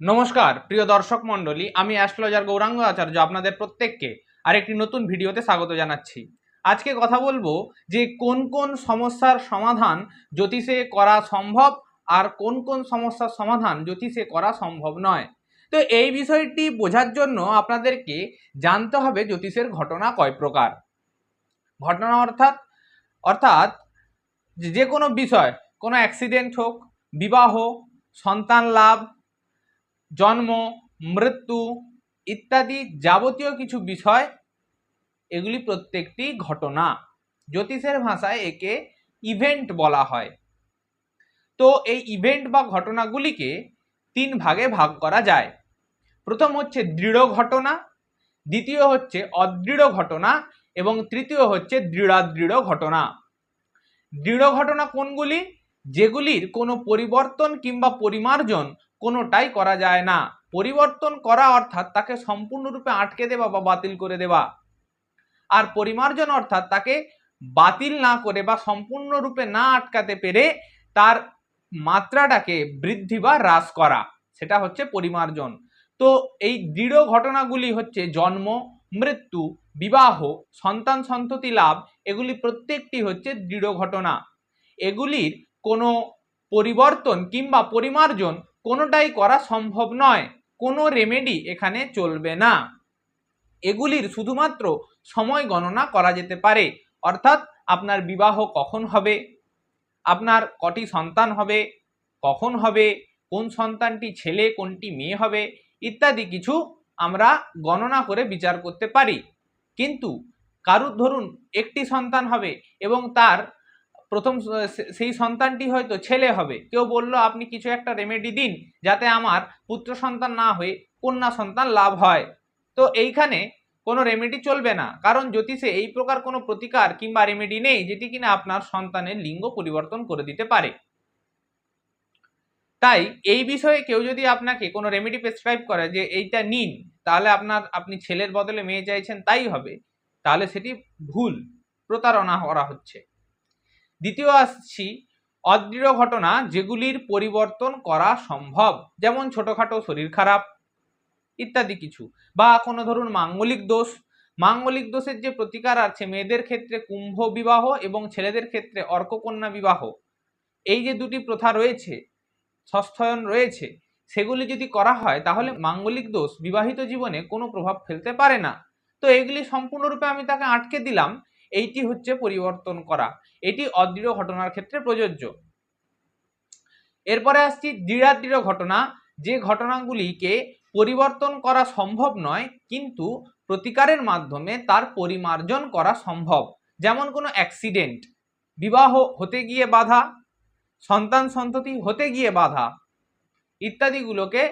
নমস্কার, প্রিয় দর্শক মণ্ডলী, আমি অ্যাস্ট্রোলজার গৌরাঙ্গ আচার্য আপনাদের প্রত্যেককে আরেকটি নতুন ভিডিওতে স্বাগত জানাচ্ছি। আজকে কথা বলব যে কোন কোন সমস্যার সমাধান জ্যোতিষে করা সম্ভব আর কোন কোন সমস্যার সমাধান জ্যোতিষে করা সম্ভব নয়। তো এই বিষয়টি বোঝার জন্য আপনাদেরকে জানতে হবে জ্যোতিষের ঘটনা কয় প্রকার। ঘটনা অর্থাৎ অর্থাৎ যে কোনো বিষয়, কোনো অ্যাক্সিডেন্ট হোক, বিবাহ, সন্তান লাভ জন্ম, মৃত্যু ইত্যাদি যাবতীয় কিছু বিষয়, এগুলি প্রত্যেকটি ঘটনা। জ্যোতিষের ভাষায় একে ইভেন্ট বলা হয়। তো এই ইভেন্ট বা ঘটনাগুলিকে তিন ভাগে ভাগ করা যায়। প্রথম হচ্ছে দৃঢ় ঘটনা, দ্বিতীয় হচ্ছে অদৃঢ় ঘটনা, এবং তৃতীয় হচ্ছে দৃঢ়াদৃঢ় ঘটনা। দৃঢ় ঘটনা কোনগুলি? যেগুলির কোনো পরিবর্তন কিংবা পরিমার্জন কোনোটাই করা যায় না। পরিবর্তন করা অর্থাৎ তাকে সম্পূর্ণরূপে আটকে দেওয়া বা বাতিল করে দেওয়া। আর পরিমার্জন অর্থাৎ তাকে বাতিল না করে বা সম্পূর্ণরূপে না আটকাতে পেরে তার মাত্রাটাকে বৃদ্ধি বা হ্রাস করা। সেটা হচ্ছে পরিমার্জন। তো এই দৃঢ় ঘটনাগুলি হচ্ছে জন্ম, মৃত্যু, বিবাহ, সন্তান সন্ততি লাভ, এগুলি প্রত্যেকটি হচ্ছে দৃঢ় ঘটনা। এগুলির কোনো পরিবর্তন কিংবা পরিমার্জন কোনোটাই করা সম্ভব নয়। কোনো রেমেডি এখানে চলবে না। এগুলির শুধুমাত্র সময় গণনা করা যেতে পারে। অর্থাৎ আপনার বিবাহ কখন হবে? আপনার কটি সন্তান হবে? কখন হবে? কোন সন্তানটি ছেলে, কোনটি মেয়ে হবে? ইত্যাদি কিছু আমরা গণনা করে বিচার করতে পারি। কিন্তু কারুর ধরুন একটি সন্তান হবে এবং তার প্রথম সেই সন্তানটি হয়তো ছেলে হবে। কেউ বলল, আপনি কিছু একটা রেমেডি দিন, যাতে আমার পুত্র সন্তান না হয়ে কন্যা সন্তান লাভ হয়। তো এইখানে কোনো রেমেডি চলবে না। কারণ জ্যোতিষে এই প্রকার কোনো প্রতিকার কিংবা রেমেডি নেই, যেটি কিনা আপনার সন্তানের লিঙ্গ পরিবর্তন করে দিতে পারে। তাই এই বিষয়ে কেউ যদি আপনাকে কোনো রেমেডি প্রেসক্রাইব করে যে, এইটা নিন, তাহলে আপনার, আপনি ছেলের বদলে মেয়ে চাইছেন, তাই হবে। তাহলে সেটি ভুল, প্রতারণা করা হচ্ছে। দ্বিতীয় আসছি, অদৃঢ় ঘটনা যেগুলির পরিবর্তন করা সম্ভব, যেমন ছোটোখাটো শরীর খারাপ ইত্যাদি কিছু। বা কোনো ধরুন মাঙ্গলিক দোষ। মাঙ্গলিক দোষের যে প্রতিকার আছে, মেয়েদের ক্ষেত্রে কুম্ভ বিবাহ এবং ছেলেদের ক্ষেত্রে অর্ককন্যা বিবাহ, এই যে দুটি প্রথা রয়েছে ষষ্ঠয়ন রয়েছে, সেগুলি যদি করা হয়, তাহলে মাঙ্গলিক দোষ বিবাহিত জীবনে কোনো প্রভাব ফেলতে পারে না। তো এগুলি সম্পূর্ণরূপে আমি তাকে আটকে দিলাম। এইটি হচ্ছে পরিবর্তন করা। এটি অদৃঢ় ঘটনার ক্ষেত্রে প্রযোজ্য। এরপরে আসছি দৃঢ়াদৃঢ় ঘটনা। যে ঘটনাগুলিকে পরিবর্তন করা সম্ভব নয়, কিন্তু প্রতিকারের মাধ্যমে তার পরিমার্জন করা সম্ভব। যেমন কোনো অ্যাক্সিডেন্ট বিবাহ হতে গিয়ে বাধা, সন্তান সন্ততি হতে গিয়ে বাধা ইত্যাদিগুলোকে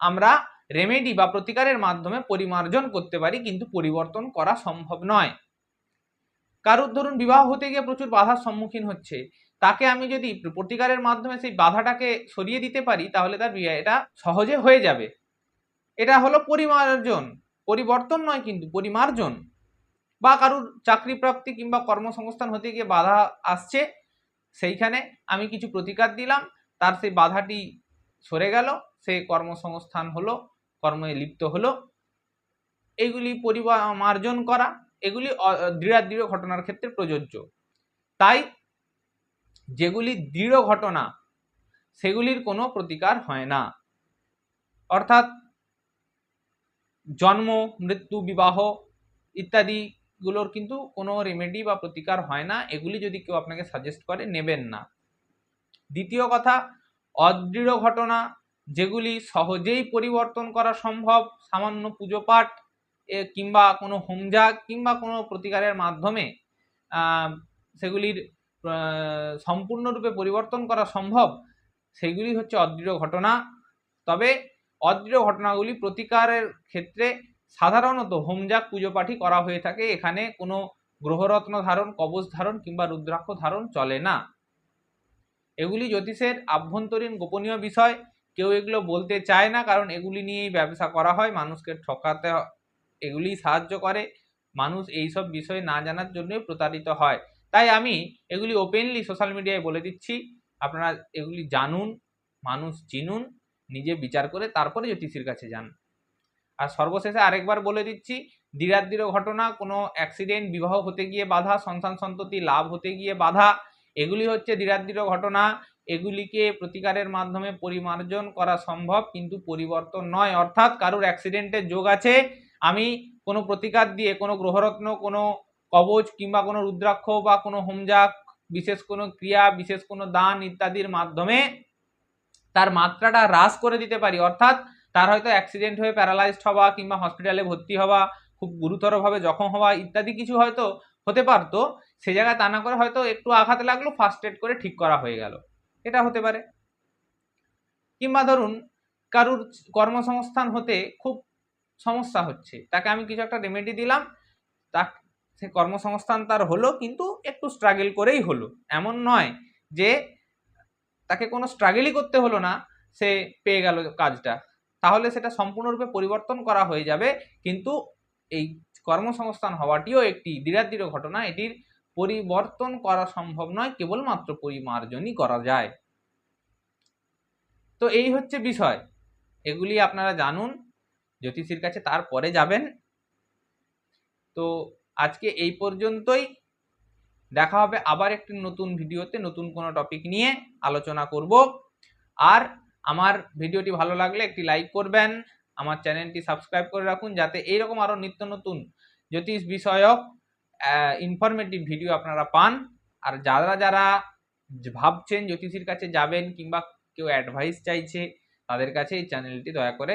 আমরা রেমেডি বা প্রতিকারের মাধ্যমে পরিমার্জন করতে পারি, কিন্তু পরিবর্তন করা সম্ভব নয়। কারুর ধরুন বিবাহ হতে গিয়ে প্রচুর বাধার সম্মুখীন হচ্ছে, তাকে আমি যদি প্রতিকারের মাধ্যমে সেই বাধাটাকে সরিয়ে দিতে পারি, তাহলে তার এটা সহজে হয়ে যাবে। এটা হলো পরিমার্জন, পরিবর্তন নয় কিন্তু পরিমার্জন। বা কারুর চাকরি প্রাপ্তি কিংবা কর্মসংস্থান হতে গিয়ে বাধা আসছে, সেইখানে আমি কিছু প্রতিকার দিলাম, তার সেই বাধাটি সরে গেল, সে কর্মসংস্থান হলো, কর্মে লিপ্ত হলো। এইগুলি পরিমার্জন করা এগুলি দৃঢ়াদৃঢ় ঘটনার ক্ষেত্রে প্রযোজ্য। তাই যেগুলি দৃঢ় ঘটনা, সেগুলির কোনো প্রতিকার হয় না। অর্থাৎ জন্ম, মৃত্যু, বিবাহ ইত্যাদিগুলোর কিন্তু কোনো রেমেডি বা প্রতিকার হয় না। এগুলি যদি কেউ আপনাকে সাজেস্ট করে, নেবেন না। দ্বিতীয় কথা, অদৃঢ় ঘটনা, যেগুলি সহজেই পরিবর্তন করা সম্ভব, সামান্য পুজো পাঠ কিংবা কোনো হোমজাগ কিংবা কোনো প্রতিকারের মাধ্যমে সেগুলির সম্পূর্ণরূপে পরিবর্তন করা সম্ভব, সেগুলি হচ্ছে অদৃঢ় ঘটনা। তবে অদৃঢ় ঘটনাগুলি প্রতিকারের ক্ষেত্রে সাধারণত হোমজাগ পুজো পাঠই করা হয়ে থাকে। এখানে কোনো গ্রহরত্ন ধারণ, কবচ ধারণ কিংবা রুদ্রাক্ষ ধারণ চলে না। এগুলি জ্যোতিষের আভ্যন্তরীণ গোপনীয় বিষয়। কেউ এগুলো বলতে চায় না, কারণ এগুলি নিয়েই ব্যবসা করা হয়। মানুষকে ঠকাতে এগুলি সাহায্য করে। মানুষ এইসব বিষয়ে না জানার জন্যই প্রতারিত হয়। তাই আমি এগুলি ওপেনলি সোশ্যাল মিডিয়ায় বলে দিচ্ছি। আপনারা এগুলি জানুন, মানুষ চিনুন, নিজে বিচার করে তারপরে জ্যোতিষীর কাছে যান। আর সর্বশেষে আরেকবার বলে দিচ্ছি দিরাদ্দির ঘটনা, কোনো অ্যাক্সিডেন্ট বিবাহ হতে গিয়ে বাধা সন্তান সন্ততি, লাভ হতে গিয়ে বাধা, এগুলি হচ্ছে দিরাদ্দির ঘটনা। এগুলিকে প্রতিকারের মাধ্যমে পরিমার্জন করা সম্ভব, কিন্তু পরিবর্তন নয়। অর্থাৎ কারোর অ্যাক্সিডেন্টের যোগ আছে আমি কোনো প্রতিকার দিয়ে, কোনো গ্রহরত্ন, কোনো কবচ কিংবা কোনো রুদ্রাক্ষ বা কোনো হোমজাক বিশেষ কোনো ক্রিয়া, বিশেষ কোনো দান ইত্যাদির মাধ্যমে তার মাত্রাটা হ্রাস করে দিতে পারি। অর্থাৎ তার হয়তো অ্যাক্সিডেন্ট হয়ে প্যারালাইজড হওয়া কিংবা হসপিটালে ভর্তি হওয়া, খুব গুরুতরভাবে জখম হওয়া ইত্যাদি কিছু হয়তো হতে পারতো। সে জায়গায় তা না করে হয়তো একটু আঘাত লাগল ফার্স্ট এড করে ঠিক করা হয়ে গেল। এটা হতে পারে। কিংবা ধরুন, কারুর কর্মসংস্থান হতে খুব সমস্যা হচ্ছে। তাকে আমি কিছু একটা রেমেডি দিলাম। তা সে কর্মসংস্থান তার হলো, কিন্তু একটু স্ট্রাগল করেই হলো। এমন নয় যে তাকে কোনো স্ট্রাগলই করতে হলো না, সে পেয়ে গেল কাজটা। তাহলে সেটা সম্পূর্ণরূপে পরিবর্তন করা হয়ে যাবে, কিন্তু এই কর্মসংস্থান হওয়াটিও একটি দিরাদির ঘটনা। এটির পরিবর্তন করা সম্ভব নয়, কেবলমাত্র পরিমার্জনই করা যায়। তো এই হচ্ছে বিষয়। এগুলি আপনারা জানুন। জ্যোতিষীর কাছে তারপরে যাবেন। তো আজকে এই পর্যন্তই। দেখা হবে আবার একটি নতুন ভিডিওতে, নতুন কোনো টপিক নিয়ে আলোচনা করব। আর আমার ভিডিওটি ভালো লাগলে একটি লাইক করবেন। আমার চ্যানেলটি সাবস্ক্রাইব করে রাখুন যাতে এইরকম আরও নিত্য নতুন জ্যোতিষ বিষয়ক ইনফরমেটিভ ভিডিও আপনারা পান। আর যারা যারা ভাবছেন জ্যোতিষীর কাছে যাবেন কিংবা কেউ অ্যাডভাইস চাইছে, তাদের কাছে এই চ্যানেলটি দয়া করে